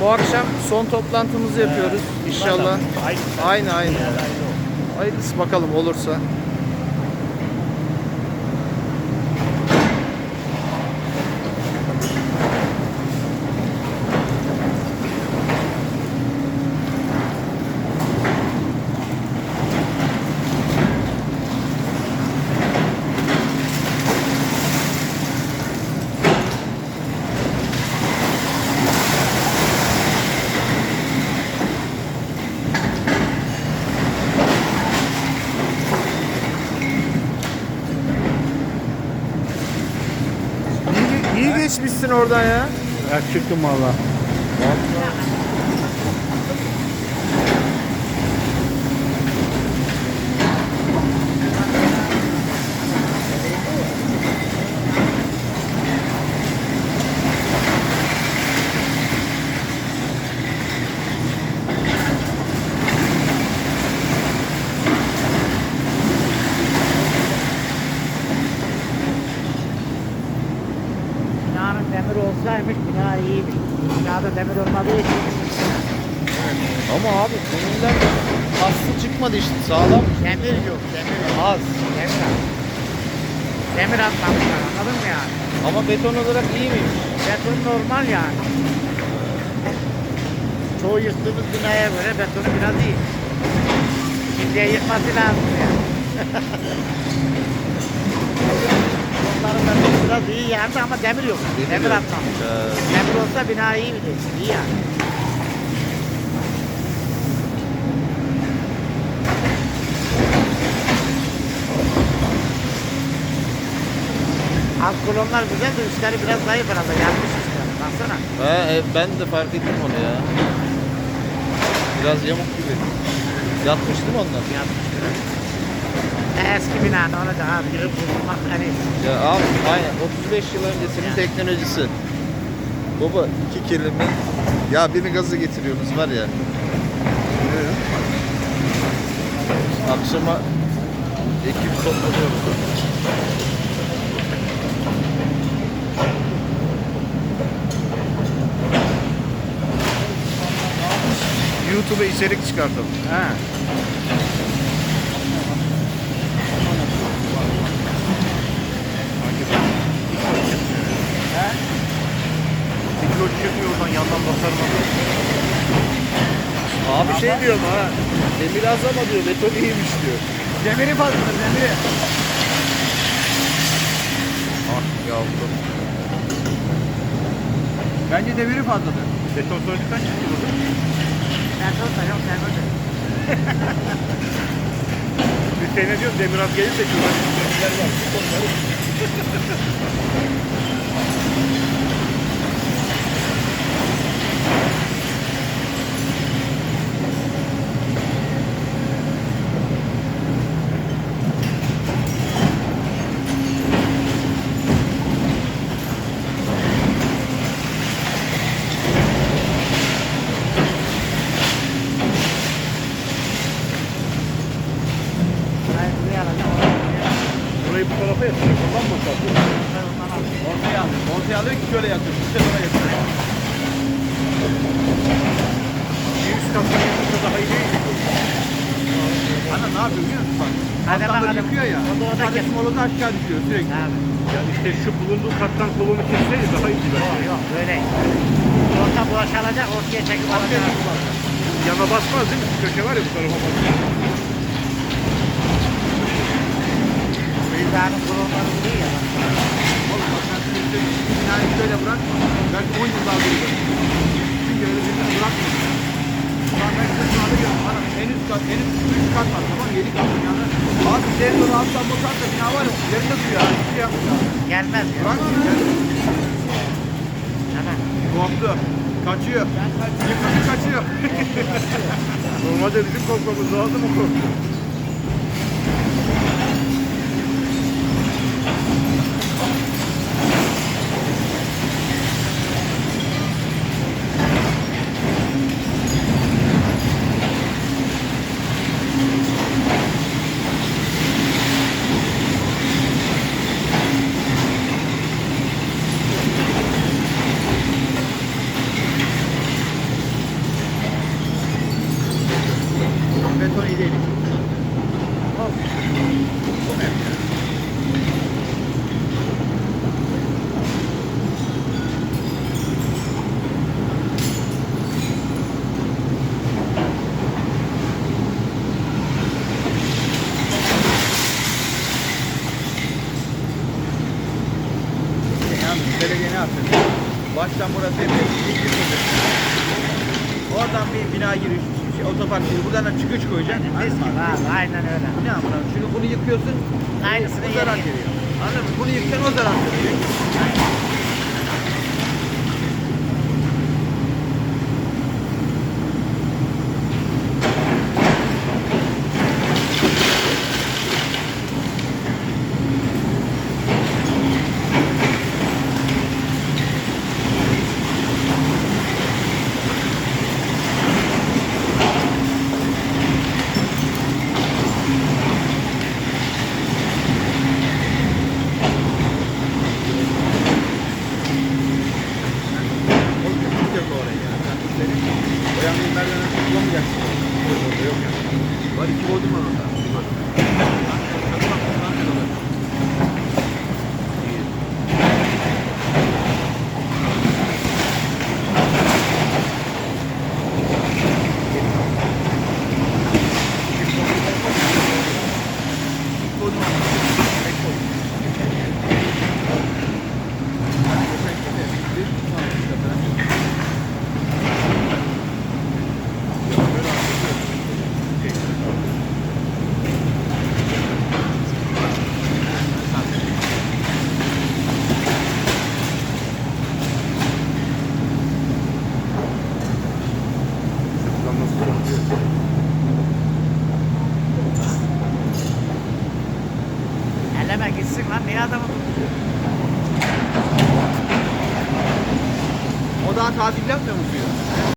bu akşam son toplantımızı yapıyoruz. İnşallah. Aynı. Aynı. Hayırlısı bakalım olursa. İyi, geçmişsin oradan ya. Ya çıktım valla. Binanın demir bina iyiymiş. Binada demir olmadığı için Ama abi bundan aslı çıkmadı işte sağlam. demir yok, demir yok. Az. Demir az. Demir atmamışlar anladın mı yani? Ama beton olarak iyi miymiş? Beton normal yani. Çoğu yıktığımız binaya göre betonu biraz iyi. Şimdiye yıkması lazım yani. Betonu biraz iyi yani ama demir yok. Demir atmamış. Ee, Demir olsa bina iyi bir İyi yani. Alt kolonlar güzel de üstleri biraz zayıf herhalde. Yanmış üstleri. Baksana. he, e, ben de fark ettim onu ya. Biraz yamuk gibi. Yatmış değil mi ondan? Yanmış biraz. Eski bina ne olacak abi? Girip bulunmak en iyisi. Ya abi aynen 35 yıl öncesinin Yani. teknolojisi. Baba iki kelime. Ya beni gaza getiriyorsunuz var ya. Akşama ekip toplanıyoruz. YouTube'a içerik çıkartalım. Ha. Çıkmıyor oradan yandan basarım abi. Abi şey diyorum ha. Demir az ama diyor beton iyiymiş diyor. Demiri fazla demiri. Ah yavrum. Bence demiri fazladır. Beton söyledikten çıktı burada. Beton da yok beton da. Hüseyin ne diyorum demir az gelirse şuradan demirler var. Ortaya alıyor. Ki şöyle yakıyor. İşte bana yakıyor. Bir üst kattan yakınsa daha iyi değil? Ana ne yapıyor biliyor musun? Bakalım. yıkıyor ya. O da o da Sadece kes. molozı aşağı düşüyor sürekli. Abi. Ya işte şu bulunduğu kattan kolonu kesseydi daha iyi Yok bence. yok böyle. Orta boşalacak ortaya çekip alacak. Yana basmaz değil mi? Şu köşe var ya bu tarafa basmaz. Bizlerin kurulları iyi ya. Binayı şöyle bırak. Belki 10 yıl daha durur. Çünkü öyle birini bırakmıyor. Şu an ben size şunu alıyorum. Bana en üst kat, en üst üst kat var tamam mı? 7 kat dünyada. Abi ileri doğru alttan bakarsa bina var ya. Yerinde duruyor abi. Hiçbir şey yapmıyor. Gelmez ya. Bırak geldi. Hemen. Korktu. Kaçıyor. Yıkıcı kaçıyor. Normalde bizim korkmamız lazım o korktu. motor iyi değil. Belediye ne yaptı? Baştan burası hep Oradan bir bina girişi şey, otopark giriş. Buradan da çıkış koyacaksın. Biz var abi aynen öyle. Ne yapalım? Çünkü bunu yıkıyorsun. Aynısını o zarar veriyor. Anladın mı? Bunu yıkacaksın o zarar veriyor. O götürecek oraya yani. Sen üstleri o yangın merdiveni kullanmayacaksın. Orada yok yani. Var iki bodrum var orada.